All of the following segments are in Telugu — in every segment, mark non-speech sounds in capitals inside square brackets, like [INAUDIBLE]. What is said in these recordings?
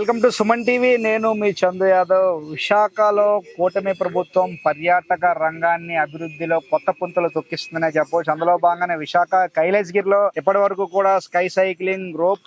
Welcome to Suman TV. నేను మీ చందు యాదవ్. విశాఖలో కూటమి ప్రభుత్వం పర్యాటక రంగాన్ని అభివృద్ధిలో కొత్త పుంతలు తొక్కిస్తుందనే చెప్పవచ్చు అందులో భాగంగానే విశాఖ కైలాసగిరిలో ఇప్పటి వరకు కూడా స్కై సైక్లింగ్ రోప్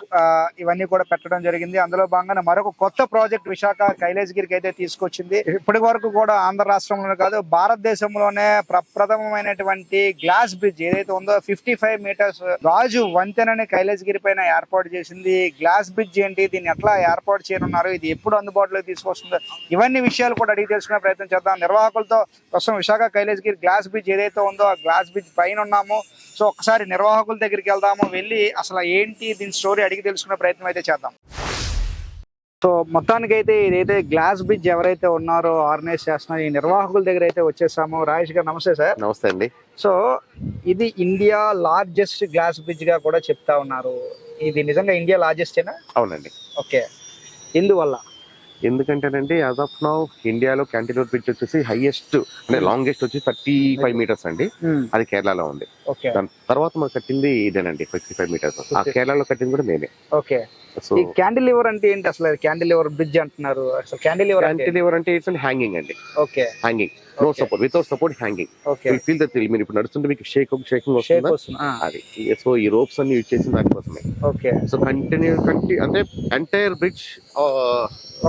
ఇవన్నీ కూడా పెట్టడం జరిగింది. అందులో భాగంగానే మరొక కొత్త ప్రాజెక్ట్ విశాఖ కైలాసగిరికి అయితే తీసుకొచ్చింది. ఇప్పటి వరకు కూడా ఆంధ్ర రాష్ట్రంలోనే కాదు భారతదేశంలోనే ప్రప్రథమమైనటువంటి గ్లాస్ బ్రిడ్జ్ ఏదైతే ఉందో ఫిఫ్టీ ఫైవ్ మీటర్స్ రాజు వంతెనని కైలాసగిరి పైన ఏర్పాటు చేసింది. గ్లాస్ బ్రిడ్జ్ ఏంటి? దీన్ని ఎట్లా ఏర్పాటు చేయనున్నారు. ఇది ఎప్పుడు అందుబాటులోకి తీసుకొస్తుందో ఇవన్నీ విషయాలు కూడా అడిగి తెలుసుకునే ప్రయత్నం చేద్దాం. నిర్వాహకులతో ప్రస్తుతం విశాఖ కైలాసగిరి గ్లాస్ బ్రిడ్జ్ ఏదైతే ఉందో ఆ గ్లాస్ బ్రిడ్జ్ పైన ఉన్నాము. సో ఒకసారి నిర్వాహకుల దగ్గరికి వెళ్దాము. వెళ్ళి అసలు ఏంటి దీని స్టోరీ అడిగి తెలుసుకునే ప్రయత్నం అయితే చేద్దాం. సో మొత్తానికి అయితే ఇదైతే గ్లాస్ బ్రిడ్జ్ ఎవరైతే ఉన్నారో ఆర్గనైజ్ చేస్తున్నారో ఈ నిర్వాహకుల దగ్గర అయితే వచ్చేసాము. రాజేష్ గారు నమస్తే సార్. నమస్తే అండి. సో ఇది ఇండియా లార్జెస్ట్ గ్లాస్ బ్రిడ్జ్గా కూడా చెప్తా ఉన్నారు. ఇది నిజంగా ఇండియా లార్జెస్టేనా? అవునండి. ఓకే. ఎందువల్ల? ఎందుకంటేనండి యాజ్ ఆఫ్ నౌ ఇండియాలో క్యాంటీనూర్ బ్రిడ్జ్ వచ్చేసి హైయెస్ట్ అంటే లాంగెస్ట్ వచ్చి థర్టీ ఫైవ్ మీటర్స్ అండి. అది కేరళలో ఉంది. ఓకే దాని తర్వాత మనకు కట్టింది ఇదేనండి ఫిఫ్టీ ఫైవ్ మీటర్స్ ఆ. కేరళలో కట్టింది కూడా మేమే. ఓకే సో ఈ క్యాండిలివర్ అంటే ఏంటి అసలు? క్యాండిలివర్ బ్రిడ్జ్ అంటున్నారు. అసలు క్యాండిలివర్ అంటే క్యాంటీలివర్ అంటే ఇట్స్ హ్యాంగింగ్ అండి. Okay. Hanging no. Support without support hanging okay. Feel that మీరు ఇప్పుడు నడుస్తుంటే మీకు షేక్ షేకింగ్ వస్తుందా? అది. సో ఈ రోప్స్ అన్ని యూజ్ చేసిన దానికోసమే. ఓకే. సో కంటిన్యూ కంటి అంటే ఎంటైర్ బ్రిడ్జ్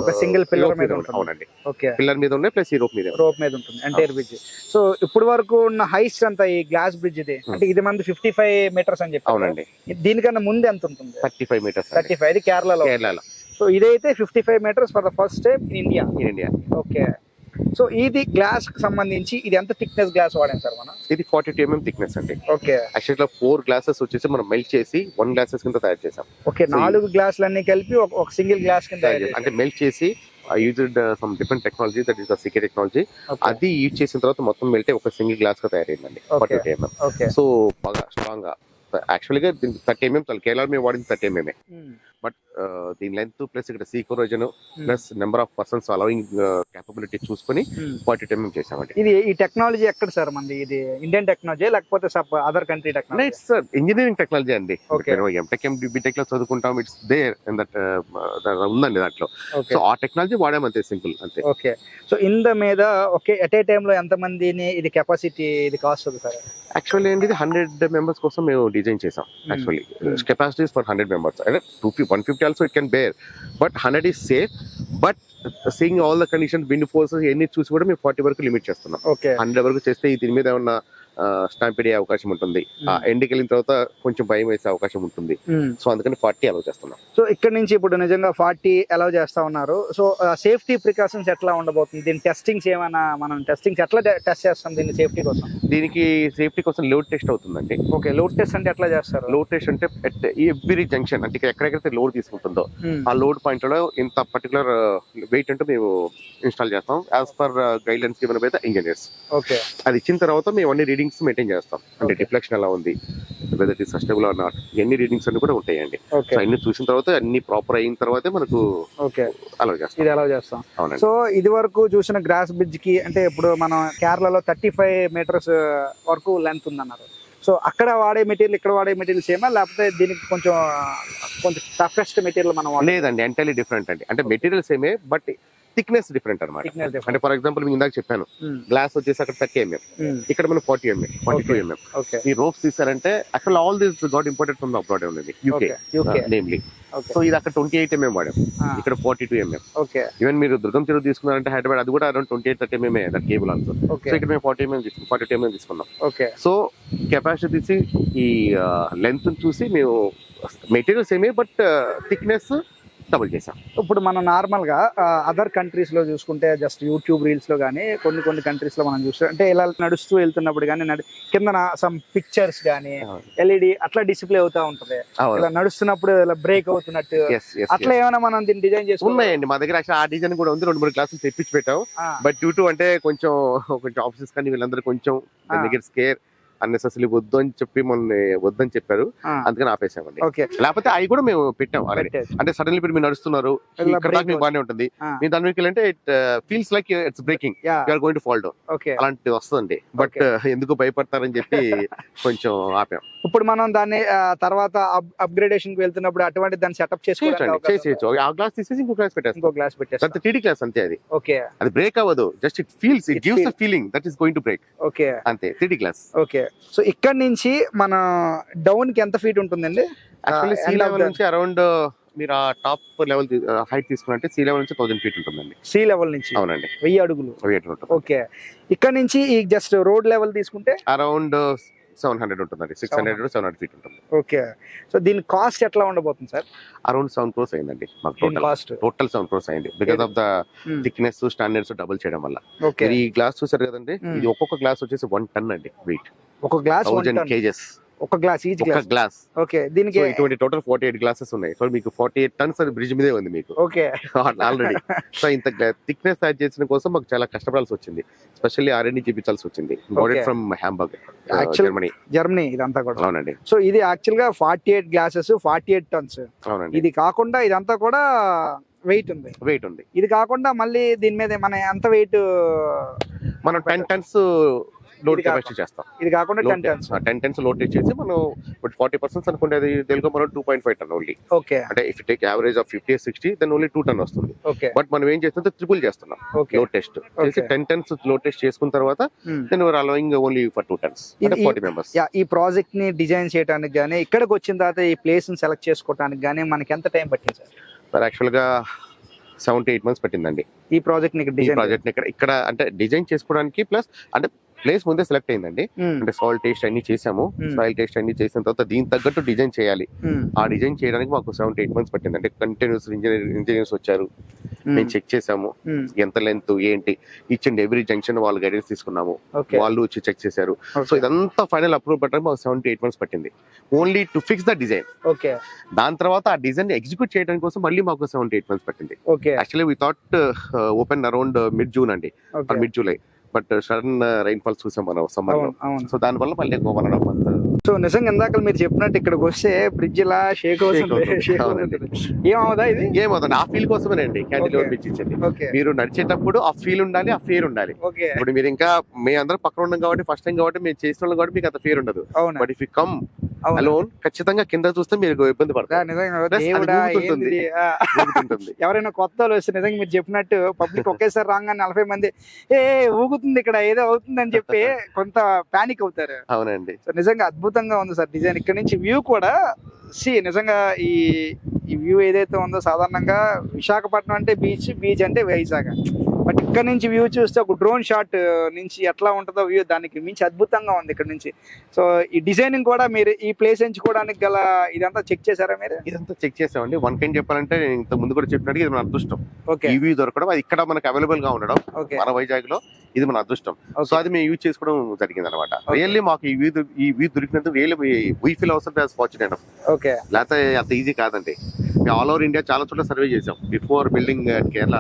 ఒక single pillar మీద ఉంటుంది. అవునండి. ఓకే పిల్లర్ మీద ఉన్నాయి ప్లస్ ఈ రోప్ మీద రోప్ మీద ఉంటుంది. ఎంటైర్ బ్రిడ్జ్ సో ఇప్పుడు వరకు ఉన్న హైట్స్ అంత ఈ గ్లాస్ బ్రిడ్జ్ ఇది అంటే ఇది మంది ఫిఫ్టీ ఫైవ్ మీటర్స్ అని చెప్పి అవునండి. దీనికన్నా ముందు ఎంత ఉంటుంది? Thirty five meters thirty five ఇది కేరళలో. కేరళలో. సో ఇదైతే fifty five meters for the first time in India in India okay so ఇది గ్లాస్కి సంబంధించి ఇది ఎంత థిక్నెస్ గ్లాస్ వాడాం సార్ మనం? ఇది ఫార్టీ టూ ఎంఎం థిక్నెస్ అండి. ఓకే. యాక్చువల్గా ఫోర్ గ్లాసెస్ వచ్చేసి మనం మెల్ట్ చేసి వన్ గ్లాసెస్ కింద తయారు చేసాం ఓకే నాలుగు గ్లాసులు అన్ని కలిపి ఒక- సింగిల్ గ్లాస్ కింద తయారు చేసాం. అంటే మెల్ట్ చేసి used some different technology that is the secret technology అది యూజ్ చేసిన తర్వాత మొత్తం మెల్ట్ ఒక సింగిల్ గ్లాస్గా తయారైందండి. ఫార్టీ టూ ఎంఎం సో బాగా స్ట్రాంగ్గా. యాక్చువల్గా థర్టీ ఎంఎం కేరళ మేము వాడింది థర్టీ ఎంఎం బట్ దీని లెంత్ ప్లస్ ఇక్కడ sea corrosion plus number of persons allowing capability చూసుకొని ఫార్టీ టూ ఎంఎం చేసామండి ఇది ఈ టెక్నాలజీ ఎక్కడ సార్ మంది? ఇది ఇండియన్ టెక్నాలజీ లేకపోతే other country technology? It's engineering technology అండి. ఎంటెక్ ఎం బీటెక్లో చదువుకుంటాం ఇట్స్ దేర్ ఇన్ దట్ ఉందండి దాంట్లో. సో ఆ టెక్నాలజీ వాడాం అంతే సింపుల్ అంతే. ఓకే సో ఇంద మీద ఓకే ఎట్ ఏ టైమ్లో ఎంత మందిని ఇది కెపాసిటీ ఇది కాస్ట్ అవుతుంది సార్? యాక్చువల్లీ ఏంటి హండ్రెడ్ మెంబర్స్ కోసం మేము డిజైన్ చేసాం actually Hmm. Capacities for hundred members అంటే two one fifty also it can bear but hundred is safe but seeing all the condition wind forces ఎన్ని చూసి కూడా మేము ఫార్టీ వరకు లిమిట్ చేస్తున్నాం. ఓకే హండ్రెడ్ వరకు చేస్తే దీని మీద ఏమన్నా స్టాంపిడ్ అయ్యే అవకాశం ఉంటుంది. ఆ Hmm. ఎండ్కి వెళ్ళిన తర్వాత కొంచెం భయం వేసే అవకాశం ఉంటుంది. సో అందుకని ఫార్టీ అలౌ చేస్తున్నాం. సో ఇక్కడ నుంచి ఇప్పుడు నిజంగా ఫార్టీ అలౌ చేస్తా ఉన్నారు. సో సేఫ్టీ ప్రికాషన్స్ ఎట్లా ఉండబోతుంది? దీని టెస్టింగ్స్ ఏమైనా మనం టెస్టింగ్స్ ఎట్లా టెస్ట్ చేస్తాం దీని సేఫ్టీ కోసం? దీనికి సేఫ్టీ కోసం లోడ్ టెస్ట్ అవుతుందండి. ఓకే లోడ్ టెస్ట్ అంటే ఎట్లా చేస్తారు? లోడ్ టెస్ట్ అంటే ఎవ్రీ జంక్షన్ అంటే ఎక్కడెక్కడైతే లోడ్ తీసుకుంటుందో Hmm. ఆ లోడ్ పాయింట్లో ఇంత పర్టికులర్ వెయిట్ అంటూ మేము ఇన్స్టాల్ చేస్తాం. As per guidelines engineers okay. అది ఇచ్చిన తర్వాత మేము అన్ని రీడింగ్స్ మెయింటైన్ చేస్తాం. అంటే. డిఫ్లెక్షన్ ఎలా ఉంది వెదర్ సస్టైబుల్ ఆర్ నాట్ ఎన్ని రీడింగ్స్ అన్ని కూడా ఉంటాయండి. సో అన్ని చూసిన తర్వాత అన్ని ప్రాపర్ అయిన తర్వాతే మనకు అలా చేస్తాం. ఇది అలౌ చేస్తాం. సో ఇది వరకు చూసిన గ్రాస్ బ్రిడ్జ్కి అంటే ఇప్పుడు మనం కేరళలో థర్టీ ఫైవ్ మీటర్స్ వరకు లెంత్ ఉందన్నారు. సో అక్కడ వాడే మెటీరియల్ ఇక్కడ వాడే మెటీరియల్ సేమా లేకపోతే దీనికి కొంచెం కొంచెం టఫెస్ట్ మెటీరియల్ మనం లేదండి ఎంటైర్లీ డిఫరెంట్ అండి. అంటే మెటీరియల్స్ ఏమే బట్ థిక్నెస్ డిఫరెంట్ అనమాట Thickness different. అంటే ఫర్ ఎగ్జాంపుల్ మీకు ఇందాక చెప్పాను. గ్లాస్ వచ్చేసి అక్కడ థర్టీ ఎంఎం ఇక్కడ మనం forty MM forty two. MM ఈ రోప్స్ తీసారంటే అసలు all this got imported from abroad ఉన్నది యూకే నేమ్లీ సో ఇది అక్కడ ట్వంటీ ఎయిట్ ఎంఎం వాడాం. ఇక్కడ ఫార్టీ టూ ఎంఎం ఈవెన్ మీరు దుర్గం చెరువు తీసుకున్నారంటే హైదరాబాద్ అది కూడా around twenty eight thirty MM that cable okay so ఇక్కడ మేము ఫార్టీ ఎంఎం తీసుకున్నాం ఫార్టీ టూ ఎంఎం తీసుకున్నాం. ఓకే సో కెపాసిటీ తీసి ఈ లెంత్ చూసి మేము మెటీరియల్స్ ఏమే బట్ థిక్నెస్ డబుల్ చేసాం ఇప్పుడు మనం నార్మల్గా అదర్ కంట్రీస్లో చూసుకుంటే జస్ట్ యూట్యూబ్ రీల్స్లో కానీ కొన్ని కొన్ని కంట్రీస్లో మనం చూస్తే అంటే ఇలా నడుస్తూ వెళ్తున్నప్పుడు కానీ నడు కింద సమ్ పిక్చర్స్ కానీ ఎల్ఈడి అట్లా డిస్ప్లే అవుతా ఉంటది. ఇలా నడుస్తున్నప్పుడు ఇలా బ్రేక్ అవుతున్నట్టు అట్లా ఏమైనా మనం దీన్ని డిజైన్ చేసుకున్నాం ఉన్నాయండి. మా దగ్గర ఆ డిజైన్ కూడా ఉంది. రెండు మూడు క్లాసులు తెప్పించి పెట్టాం. బట్ డ్యూ టు అంటే కొంచెం కొంచెం ఆఫీసెస్ కానీ వీళ్ళందరూ కొంచెం. దగ్గర స్కేర్ అన్నెసెసరీ వద్దు అని చెప్పి మొన్న వద్దని చెప్పారు. అందుకని ఆపేసామండి. లేకపోతే అవి కూడా మేము పెట్టాం. ఆల్రెడీ అంటే సడన్లీ ఇప్పుడు మీరు నడుస్తున్నారు ఇలా ఇక్కడ break దాకా మీకు బాగానే ఉంటుంది. మీ దాని మీకు అంటే it feels like it's breaking you're going to fall down okay. అలాంటిది వస్తుందండి. బట్ ఎందుకు భయపడతారని చెప్పి కొంచెం ఆపాం. ఇప్పుడు మనం దాన్ని తర్వాత అప్గ్రేడేషన్కి వెళ్తున్నప్పుడు అటువంటి దాన్ని సెటప్ చేసేయచ్చు ఆ గ్లాస్ తీసేసి ఇంకో గ్లాస్ పెట్టేస్తాం. ఇంకో గ్లాస్ పెట్టేస్తాం. అంత టీడీ గ్లాస్ అంతే అది. ఓకే. అది బ్రేక్ అవ్వదు. Just it feels it gives. Feeling that is going to break okay. అంతే. TD glass okay. సో ఇక్కడ నుంచి మన డౌన్కి ఎంత ఫీట్ ఉంటుందండి? యాక్చువల్లీ సీ లెవెల్ నుంచి అరౌండ్ మీరు ఆ టాప్ లెవెల్ హైట్ తీసుకున్నట్టే సీ లెవెల్ నుంచి థౌసండ్ ఫీట్ ఉంటుందండి. సీ లెవెల్ నుంచి. అవునండి. వెయ్యి అడుగులు. వెయిట్ ఉంటుంది. ఓకే. ఇక్కడ నుంచి ఈ జస్ట్ రోడ్ లెవెల్ తీసుకుంటే? అరౌండ్ సెవెన్ హండ్రెడ్ ఉంటుందండి. Six hundred seven hundred feet ఉంటుంది. ఓకే. సో దీని కాస్ట్ ఎట్లా ఉండబోతుంది సార్? అరౌండ్ సెవెన్ క్రోర్స్ అయిందండి మాకు total cost. Total seven crores అయింది. Because of the thickness standards double చేయడం వల్ల. ఓకే. ఈ గ్లాస్ చూసారు కదండి. ఇది ఒక్కొక్క గ్లాస్ వచ్చేసి వన్ టన్ అండి వెయిట్ ఒక గ్లాస్ థౌజండ్ కేజెస్ ఒక glass each glass glass okay దీనికి ఇటువంటి టోటల్ ఫార్టీ ఎయిట్ గ్లాసెస్ ఉన్నాయి. సో మీకు ఫార్టీ ఎయిట్ టన్స్ అది బ్రిడ్జ్ మీదే ఉంది మీకు. ఓకే ఆల్రెడీ సో ఇంత థిక్నెస్ యాడ్ చేసిన కోసం మాకు చాలా కష్టపడాల్సి వచ్చింది. స్పెషల్లీ ఆర్ఎండి చూపించాల్సి వచ్చింది. ఫ్రమ్ హ్యాంబర్గ్ జర్మనీ జర్మనీ ఇదంతా కూడా. అవునండి. సో ఇది యాక్చువల్గా forty eight glasses forty eight tons అవునండి. ఇది కాకుండా ఇదంతా కూడా వెయిట్ ఉంది. వెయిట్ ఉంది. ఇది కాకుండా మళ్ళీ దీని మీద మన ఎంత వెయిట్ మనం టెన్ టన్స్ లోడ్ కెపాసిటీ చేస్తాం. ఇది కాకుండా ten tons ten tens load చేసి మనం ఫార్టీ పర్సెంట్ అనుకుంటే అది తెలుగు మనం two point five ton only. Okay. అంటే if take average of fifty sixty then only two ton వస్తుంది. ఓకే. బట్ మనం ఏం చేస్తుంటే ట్రిపుల్ చేస్తున్నాం ఓకే. లోడ్ టెస్ట్ చేసి. టెన్ టన్స్ లోడ్ టెస్ట్ చేసుకున్న తర్వాత then were allowing only for two tons forty members yeah ఈ ప్రాజెక్ట్ని డిజైన్ చేయడానికి గానీ ఇక్కడికి వచ్చిన తర్వాత ఈ ప్లేస్ని సెలెక్ట్ చేసుకోవడానికి గానీ మనకి ఎంత టైం పట్టింది సార్? సార్ యాక్చువల్గా సెవెంటీ ఎయిట్ మంత్స్ పట్టిందండి. ఈ ప్రాజెక్ట్ ప్రాజెక్ట్ ఇక్కడ ఇక్కడ అంటే డిజైన్ చేసుకోవడానికి ప్లస్ అంటే ప్లేస్ ముందే సెలెక్ట్ అయిందండి. అంటే సాయిల్ టేస్ట్ అన్ని చేసాము. సాయిల్ టేస్ట్ అన్ని చేసిన తర్వాత దీని తగ్గట్టు డిజైన్ చేయాలి. ఆ డిజైన్ చేయడానికి మాకు సెవెంటీ ఎయిట్ మంత్స్ పట్టింది. అంటే కంటిన్యూస్ ఇంజనీర్ ఇంజనీర్స్ వచ్చారు. మేము. చెక్ చేసాము. ఎంత లెంత్ ఏంటి? ఇచ్చిండి ఎవ్రీ జంక్షన్ వాళ్ళు గైడెన్స్ తీసుకున్నాము. వాళ్ళు వచ్చి చెక్ చేశారు. సో ఇదంతా ఫైనల్ అప్రూవ్ పెట్టడానికి మాకు సెవెంటీ ఎయిట్ మంత్స్ పట్టింది. Only to fix the design okay. దాని తర్వాత ఆ డిజైన్ ఎగ్జిక్యూట్ చేయడం కోసం మళ్ళీ మాకు సెవెంటీ ఎయిట్ మంత్స్ పట్టింది. Okay. Actually we thought open around mid June అండి. Mid July but sudden rain falls చూసాం మనం సమ్మర్ సో దాని వల్ల మళ్ళీ హాఫ్ మంత్. సో నిజంగా ఇందాక మీరు చెప్పినట్టు ఇక్కడికి వస్తే బ్రిడ్జ్ ఇలా షేక్ ఏమవుదా ఇది? ఏమవుతుంది ఆ ఫీల్ కోసమేనండి. క్యాంటీన్ ఓకే మీరు నడిచేటప్పుడు ఆ ఫీల్ ఉండాలి ఆ ఫీల్ ఉండాలి. ఇప్పుడు మీరు ఇంకా మీ అందరూ పక్కన ఉన్నాం కాబట్టి ఫస్ట్ టైం కాబట్టి మీరు చేసిన వాళ్ళు కాబట్టి మీకు అంత ఫీర్ ఉండదు. But if you come alone ఖచ్చితంగా కింద చూస్తే మీరు ఇబ్బంది పడతారు. [LAUGHS] ఎవరైనా కొత్త వాళ్ళు వస్తే నిజంగా మీరు చెప్పినట్టు పబ్లిక్ ఒకేసారి రాగానే నలభై మంది ఏ ఏ, ఊగుతుంది ఇక్కడ ఏదో అవుతుంది అని చెప్పి [LAUGHS] కొంత పానిక్ అవుతారు. అవునండి. సో నిజంగా అద్భుతంగా ఉంది సార్ డిజైన్. ఇక్కడ నుంచి వ్యూ కూడా సి నిజంగా ఈ ఈ వ్యూ ఏదైతే ఉందో సాధారణంగా విశాఖపట్నం అంటే బీచ్ బీచ్ అంటే వైజాగ్. బట్ ఇక్కడ నుంచి వ్యూ చూస్తే ఒక డ్రోన్ షాట్ నుంచి ఎట్లా ఉంటుందో వ్యూ దానికి మించి అద్భుతంగా ఉంది ఇక్కడ నుంచి. సో ఈ డిజైనింగ్ కూడా మీరు ఈ ప్లేస్ ఎంచుకోవడానికి గల ఇదంతా చెక్ చేశారా మీరు? ఇదంతా చెక్ చేసామండి. వన్ కైండ్ చెప్పాలంటే నేను ఇంత ముందు కూడా చెప్పినట్టు ఇది మన అదృష్టం. ఓకే. ఈవీ దొరకడం అది ఇక్కడ మనకు అవైలబుల్గా ఉండడం ఓకే. మన వైజాగ్లో ఇది మన అదృష్టం. సో అది మేము యూజ్ చేసుకోవడం జరిగింది అనమాట రియల్లీ మాకు ఈ వ్యూ ఈ వ్యూ దొరికినందుకు రియల్లీ వీ ఫీల్ అవసరం ఫార్చునేట్ ఓకే. లేకపోతే అంత ఈజీ కాదండి. మేము ఆల్ ఓవర్ ఇండియా చాలా చోట్ల సర్వే చేసాం బిఫోర్ బిల్డింగ్ కేరళ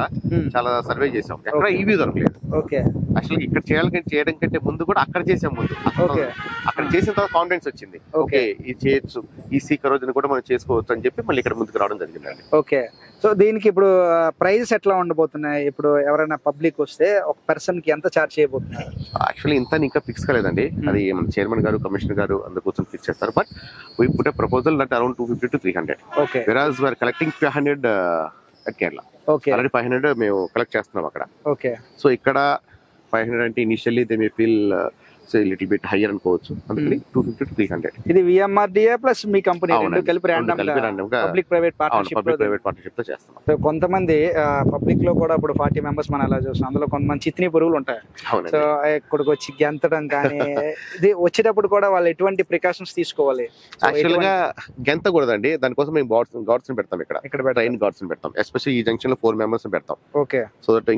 చాలా సర్వే చేసాం ఎక్కడ Okay. ఈ వ్యూ దొరకలేదు. ఓకే అసలు ఇక్కడ చేయాలి చేయడం కంటే ముందు కూడా అక్కడ చేసాం ముందు. అక్కడ చేసిన తర్వాత కాన్ఫిడెన్స్ వచ్చింది. ఓకే ఇది చేయొచ్చు. ఈ సీక్ రోజున కూడా మనం చేసుకోవచ్చు అని చెప్పి మళ్ళీ ఇక్కడ ముందుకు రావడం జరిగిందండి. ఓకే సో దీనికి ఇప్పుడు ప్రైజెస్ ఎట్లా ఉండబోతున్నాయి? ఇప్పుడు ఎవరైనా పబ్లిక్ వస్తే ఒక పర్సన్కి ఎంత చార్జ్ చేయబోతున్నారు? యాక్చువల్లీ ఇంత ఇంకా ఫిక్స్ కాలేదండి. Hmm. అది మన చైర్మన్ గారు కమిషనర్ గారు అందరు కూర్చొని ఫిక్స్ చేస్తారు. But we put proposal that around two fifty to three hundred okay whereas we are collecting five hundred at Kerala okay already five hundred మేము కలెక్ట్ చేస్తున్నాం అక్కడ. ఓకే సో ఇక్కడ ఫైవ్ హండ్రెడ్ అంటే initially they may feel so little bit higher అనుకోవచ్చు. అందుకని టూ ఫిఫ్టీ త్రీ హండ్రెడ్ ఇది విఎంఆర్డిఏ ప్లస్ మీ కంపెనీ కలిపి random public private partnership public private పార్ట్నర్షిప్తో చేస్తున్నాం. సో కొంతమంది పబ్లిక్లో కూడా ఇప్పుడు ఫార్టీ మెంబర్స్ మనం అలా చూస్తాం. అందులో కొంతమంది చిత్ని పురుగులు ఉంటాయి. సో ఇక్కడికి వచ్చి గెంతడం కానీ [LAUGHS] ఇది వచ్చేటప్పుడు కూడా వాళ్ళు ఎటువంటి ప్రికాషన్స్ తీసుకోవాలి? యాక్చువల్గా ఎటువంటి- గెంత కూడదండి దానికోసం మేము గాడ్స్ గాడ్స్ పెడతాం ఇక్కడ. ఇక్కడ ట్రైన్ గాడ్స్ పెడతాం. ఎస్పెషల్లీ ఈ జంక్షన్లో ఫోర్ మెంబర్స్ పెడతాం. ఓకే సో దట్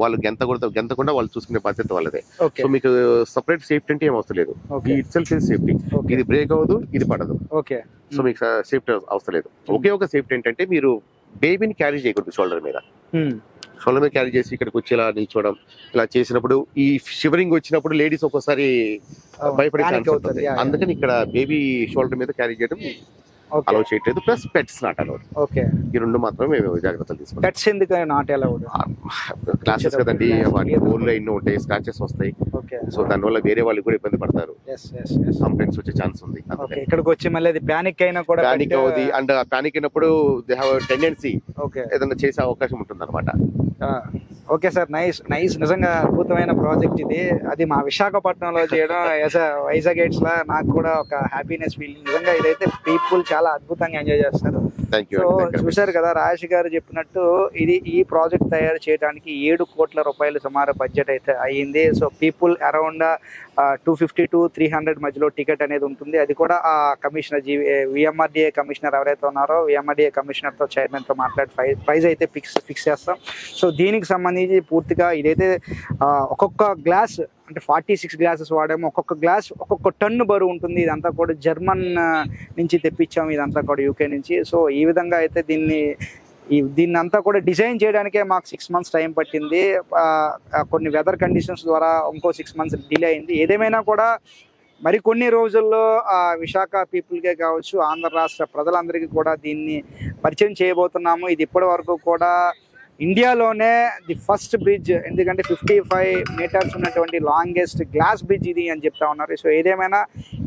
వాళ్ళు గెంత కూడా గెంతకుండా వాళ్ళు చూసుకునే బాధ్యత వాళ్ళదే. సో మీకు సపరేట్ సేఫ్టీ అంటే ఏం అవసరం లేదు. ఇట్ సెల్ఫ్ ఇస్ సేఫ్టీ ఇది బ్రేక్ అవ్వదు ఇది పడదు. ఓకే. సో మీకు సేఫ్టీ అవసరం లేదు. ఒకే ఒక సేఫ్టీ ఏంటంటే మీరు బేబీని క్యారీ చేయకూడదు షోల్డర్ మీద. షోల్డర్ మీద క్యారీ చేసి ఇక్కడికి వచ్చి ఇలా నిల్చోవడం ఇలా చేసినప్పుడు ఈ షివరింగ్ వచ్చినప్పుడు లేడీస్ ఒక్కోసారి భయపడే yeah, yeah. అందుకని ఇక్కడ బేబీ షోల్డర్ మీద క్యారీ చేయడం అలౌ చేయట్లేదు. Plus pets not allowed. Okay ఈ రెండు మాత్రమే మేము జాగ్రత్తలు తీసుకుంటాం. పెట్స్ ఎందుకు నాట్ ఎలా క్లాసెస్ కదండి వాటి. బోన్లో ఎన్నో ఉంటాయి స్క్రాచెస్ వస్తాయి. ఓకే సో దానివల్ల వేరే వాళ్ళు కూడా ఇబ్బంది పడతారు. కంప్లైంట్స్ వచ్చే ఛాన్స్ ఉంది. ఇక్కడికి వచ్చి మళ్ళీ అది ప్యానిక్ అయినా కూడా ప్యానిక్ అవుతుంది అండ్ ప్యానిక్ అయినప్పుడు దే హ్యావ్ టెండెన్సీ ఓకే ఏదైనా చేసే అవకాశం ఉంటుంది అనమాట ఓకే సార్ నైస్ నైస్. నిజంగా అద్భుతమైన ప్రాజెక్ట్ ఇది. అది మా విశాఖపట్నంలో చేయడం యాజ్ వైజాగ్ గేట్స్ లా నాకు కూడా ఒక హ్యాపీనెస్ ఫీలింగ్ నిజంగా ఇదైతే పీపుల్ చాలా అద్భుతంగా ఎంజాయ్ చేస్తారు. సో చూశారు కదా రాజేష్ గారు చెప్పినట్టు ఇది ఈ ప్రాజెక్ట్ తయారు చేయడానికి ఏడు కోట్ల రూపాయలు సుమారు బడ్జెట్ అయితే అయ్యింది. So people around two fifty to three hundred మధ్యలో టికెట్ అనేది ఉంటుంది. అది కూడా ఆ కమిషనర్ జీ విఎంఆర్డిఏ కమిషనర్ ఎవరైతే ఉన్నారో విఎంఆర్డిఏ కమిషనర్తో చైర్మన్తో మాట్లాడి ప్రైజ్ అయితే ఫిక్స్ ఫిక్స్ చేస్తాం. సో దీనికి సంబంధించి పూర్తిగా ఇదైతే ఒక్కొక్క గ్లాస్ అంటే ఫార్టీ సిక్స్ గ్లాసెస్ వాడాము. ఒక్కొక్క గ్లాస్ ఒక్కొక్క టన్ను బరువు ఉంటుంది. ఇదంతా కూడా జర్మన్ నుంచి తెప్పించాము. ఇదంతా కూడా యూకే నుంచి. సో ఈ విధంగా అయితే దీన్ని దీన్ని అంతా కూడా డిజైన్ చేయడానికే మాకు సిక్స్ మంత్స్ టైం పట్టింది. కొన్ని వెదర్ కండిషన్స్ ద్వారా ఇంకో సిక్స్ మంత్స్ డిలే అయింది. ఏదేమైనా కూడా మరి కొన్ని రోజుల్లో ఆ విశాఖ పీపుల్కే కావచ్చు ఆంధ్ర రాష్ట్ర ప్రజలందరికీ కూడా దీన్ని పరిచయం చేయబోతున్నాము. ఇది ఇప్పటి వరకు కూడా ఇండియాలోనే ది ఫస్ట్ బ్రిడ్జ్ ఎందుకంటే ఫిఫ్టీ ఫైవ్ మీటర్స్ ఉన్నటువంటి లాంగెస్ట్ గ్లాస్ బ్రిడ్జ్ ఇది అని చెప్తా ఉన్నారు. సో ఏదేమైనా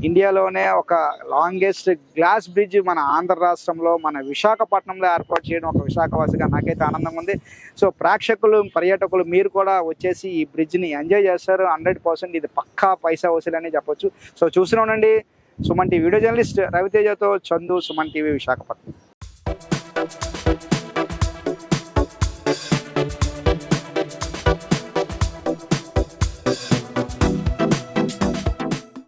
ఇండియాలోనే ఒక లాంగెస్ట్ గ్లాస్ బ్రిడ్జ్ మన ఆంధ్ర రాష్ట్రంలో మన విశాఖపట్నంలో ఏర్పాటు చేయడం ఒక విశాఖవాసిగా నాకైతే ఆనందంగా ఉంది. సో ప్రేక్షకులు పర్యాటకులు మీరు కూడా వచ్చేసి ఈ బ్రిడ్జ్ని ఎంజాయ్ చేస్తారు. హండ్రెడ్ పర్సెంట్ ఇది పక్కా పైసా వసూలని చెప్పొచ్చు. సో చూస్తూనే ఉండండి. సుమన్ టీవీ వీడియో జర్నలిస్ట్ రవితేజతో చందు సుమన్ టీవీ విశాఖపట్నం.